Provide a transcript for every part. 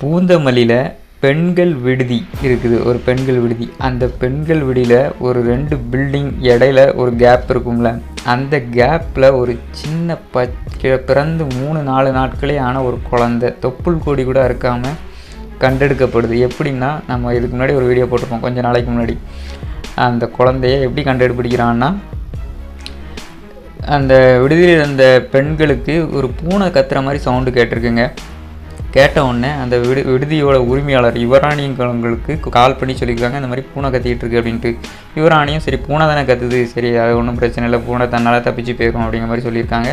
பூந்தமல்லியில் பெண்கள் விடுதி இருக்குது. ஒரு பெண்கள் விடுதி. அந்த பெண்கள் விடியில் ஒரு ரெண்டு பில்டிங் இடையில ஒரு கேப் இருக்கும்ல. அந்த கேப்பில் ஒரு சின்ன பச்சை பிறந்து மூணு நாலு நாட்களே ஆன ஒரு குழந்தை தொப்புள் கொடி கூட இருக்காமல் கண்டெடுக்கப்படுது. எப்படின்னா நம்ம இதுக்கு முன்னாடி ஒரு வீடியோ போட்டிருப்போம் கொஞ்சம் நாளைக்கு முன்னாடி. அந்த குழந்தைய எப்படி கண்டெடுப்பிடிக்கிறான்னா அந்த விடுதியில் இருந்த பெண்களுக்கு ஒரு பூனை கத்துற மாதிரி சவுண்டு கேட்டிருக்குங்க. கேட்ட உடனே அந்த விடு விடுதியோட உரிமையாளர் யுவராணியங்களுக்கு கால் பண்ணி சொல்லியிருக்காங்க இந்த மாதிரி பூனை கத்திக்கிட்டு இருக்கு அப்படின்ட்டு. யுவராணியும் சரி பூனை தானே கத்துது சரி அது ஒன்றும் பிரச்சனை இல்லை பூனை தன்னால் தப்பிச்சு போயிருக்கோம் அப்படிங்கிற மாதிரி சொல்லியிருக்காங்க.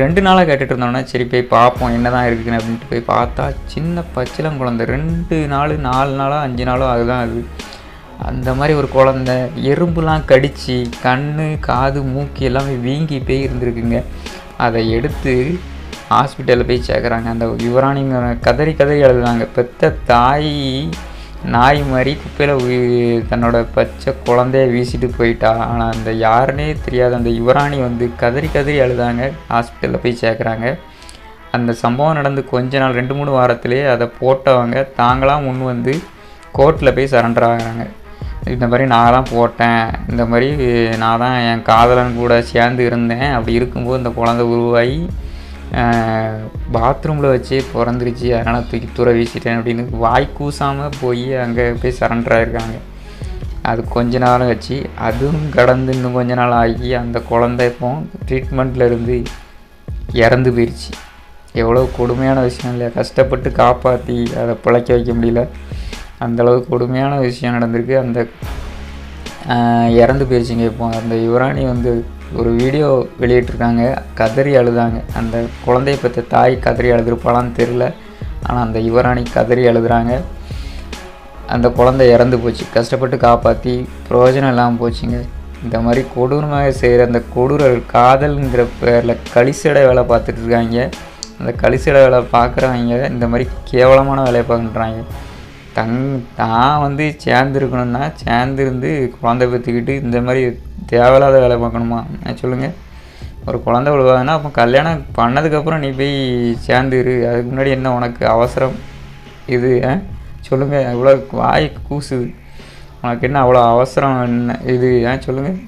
ரெண்டு நாளாக கேட்டுட்டு இருந்தோன்னே சரி போய் பார்ப்போம் என்ன தான் இருக்குன்னு அப்படின்ட்டு போய் பார்த்தா சின்ன பச்சிலம் குழந்தை ரெண்டு நாள் நாலு நாளோ அஞ்சு நாளோ அதுதான் அது. அந்த மாதிரி ஒரு குழந்த எறும்புலாம் கடித்து கண் காது மூக்கு எல்லாமே வீங்கி போய் இருந்திருக்குங்க. அதை எடுத்து ஹாஸ்பிட்டலில் போய் சேர்க்குறாங்க அந்த யுவராணிங்க கதறி கதறி எழுதுறாங்க பெத்த தாய் நாய் மாதிரி குப்பையில் தன்னோட பச்சை குழந்தைய வீசிட்டு போயிட்டா. ஆனால் அந்த யாருன்னே தெரியாத அந்த யுவராணி வந்து கதறி கதறி அழுதாங்க. ஹாஸ்பிட்டலில் போய் சேர்க்குறாங்க அந்த சம்பவம் நடந்து கொஞ்ச நாள் ரெண்டு மூணு வாரத்திலே அதை போட்டவங்க தாங்களாம் முன் வந்து கோர்ட்டில் போய் சரண்டர் ஆகுறாங்க. இந்த மாதிரி நான் தான் போட்டேன். இந்த மாதிரி நான் தான் என் காதலன் கூட சேர்ந்து இருந்தேன். அப்படி இருக்கும்போது இந்த குழந்தை உருவாகி பாத்ரூமில் வச்சு பிறந்துருச்சு. அதனால் தூக்கி தூர வீசிட்டேன் அப்படின்னு வாய் கூசாமல் போய் அங்கே போய் சரண்டர் ஆகிருக்காங்க அது கொஞ்ச நாள் வச்சு அதுவும் கடந்து இன்னும் கொஞ்ச நாள் ஆகி அந்த குழந்தை இப்போ ட்ரீட்மெண்ட்டில் இருந்து இறந்து போயிடுச்சு எவ்வளோ கொடுமையான விஷயம் இல்லையா? கஷ்டப்பட்டு காப்பாற்றி அதை பிழைக்க வைக்க முடியல. அந்தளவு கொடுமையான விஷயம் நடந்திருக்கு. அந்த இறந்து போயிடுச்சுங்க இப்போ. அந்த யுவராணி வந்து ஒரு வீடியோ வெளியிட்டிருக்காங்க. கதறி அழுதாங்க. அந்த குழந்தைய பற்ற தாய் கதறி அழுதுருப்பாளான்னு தெரில ஆனால் அந்த யுவராணி கதறி அழுதுறாங்க. அந்த குழந்தை இறந்து போச்சு. கஷ்டப்பட்டு காப்பாற்றி பிரயோஜனம் இல்லாமல் போச்சுங்க. இந்த மாதிரி கொடூரமாக செய்கிற அந்த கொடூர காதல்ங்கிற பேரில் கழிசடை வேலை பார்த்துட்டு இருக்காங்க. அந்த கழிசடை வேலை பார்க்குறவங்க இந்த மாதிரி கேவலமான வேலையை பார்க்குறாங்க. தங் தான் வந்து சேர்ந்துருக்கணும்னா சேர்ந்துருந்து குழந்தை பெற்றுக்கிட்டு இந்த மாதிரி தேவையில்லாத வேலை பார்க்கணுமா? சொல்லுங்கள் ஒரு குழந்தை விழுவாதுன்னா அப்போ கல்யாணம் பண்ணதுக்கப்புறம் நீ போய் சேர்ந்துரு. அதுக்கு முன்னாடி என்ன உனக்கு அவசரம்? இது சொல்லுங்கள் இவ்வளோ வாய் கூசுது. உனக்கு என்ன அவ்வளோ அவசரம்? என்ன இது ஏன் சொல்லுங்கள்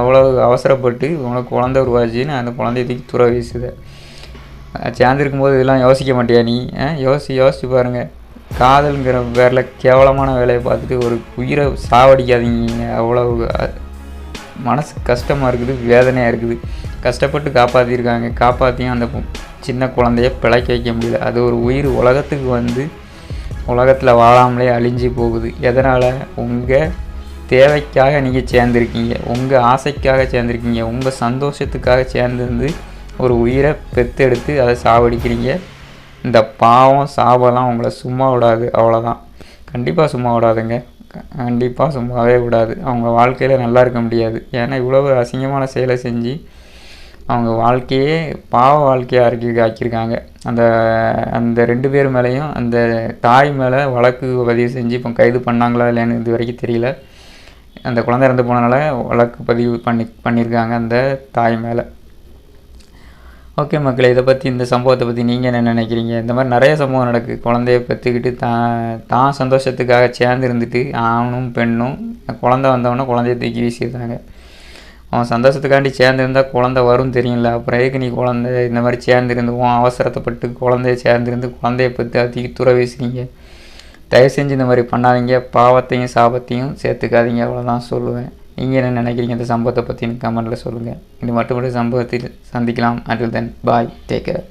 அவ்வளோ அவசரப்பட்டு உனக்கு குழந்தை உருவாச்சுன்னு அந்த குழந்தைய தூக்கி துற வீசுத. சேர்ந்துருக்கும் போது இதெல்லாம் யோசிக்க மாட்டியா நீ? யோசி யோசிச்சு பாருங்கள் காதல்ங்கிற பேரில் கேவலமான வேலையை பார்த்துட்டு ஒரு உயிரை சாவடிக்காதீங்க. அவ்வளோ மனசு கஷ்டமாக இருக்குது வேதனையாக இருக்குது. கஷ்டப்பட்டு காப்பாற்றிருக்காங்க காப்பாற்றியும் அந்த சின்ன குழந்தைய பிழைக்க வைக்க முடியல. அது ஒரு உயிர் உலகத்துக்கு வந்து உலகத்தில் வாழாமலே அழிஞ்சு போகுது. எதனால்? உங்கள் தேவைக்காக நீங்கள் சேர்ந்துருக்கீங்க. உங்கள் ஆசைக்காக சேர்ந்துருக்கீங்க. உங்கள் சந்தோஷத்துக்காக சேர்ந்துருந்து ஒரு உயிரை பெற்றெடுத்து அதை சாவடிக்கிறீங்க. இந்த பாவம் சாபம்லாம் உங்களை சும்மா விடாது அவ்வளோதான் கண்டிப்பாக சும்மா விடாதுங்க. கண்டிப்பாக சும்மாவே விடாது. அவங்க வாழ்க்கையில் நல்லா இருக்க முடியாது. ஏன்னா இவ்வளோ அசிங்கமான செயலை செஞ்சு அவங்க வாழ்க்கையே பாவ வாழ்க்கையாக ஆக்கி ஆக்கியிருக்காங்க. அந்த அந்த ரெண்டு பேர் மேலேயும் அந்த தாய் மேலே வழக்கு பதிவு செஞ்சு இப்போ கைது பண்ணாங்களா இல்லைன்னு இது வரைக்கும் தெரியல. அந்த குழந்தை இறந்து போனனால வழக்கு பதிவு பண்ணி பண்ணியிருக்காங்க அந்த தாய் மேலே. ஓகே மக்களே இதை பற்றி இந்த சம்பவத்தை பற்றி நீங்கள் என்ன நினைக்கிறீங்க? இந்த மாதிரி நிறைய சம்பவம் நடக்குது. குழந்தைய பெற்றுக்கிட்டு தான் தான் சந்தோஷத்துக்காக சேர்ந்து இருந்துட்டு ஆணும் பெண்ணும் குழந்த வந்தவொடனே குழந்தைய தூக்கி வீசிடுறாங்க. அவன் சந்தோஷத்துக்காண்டி சேர்ந்துருந்தா குழந்த வரும் தெரியும்ல. அப்புறம் எதுக்கு நீ குழந்தை இந்த மாதிரி சேர்ந்துருந்து உன் அவசரத்தைப்பட்டு குழந்தைய சேர்ந்துருந்து குழந்தைய பற்றி தூக்கி துற வீசுறீங்க? தயவு செஞ்சு இந்த மாதிரி பண்ணாதீங்க. பாவத்தையும் சாபத்தையும் சேர்த்துக்காதீங்க. அவ்வளோதான் சொல்லுவேன். நீங்கள் என்ன நினைக்கிறீங்க இந்த சம்பவத்தை பற்றி கமெண்ட்டில் சொல்லுங்கள் இது மட்டும் சம்பவத்தில் சந்திக்கலாம். Until then bye take care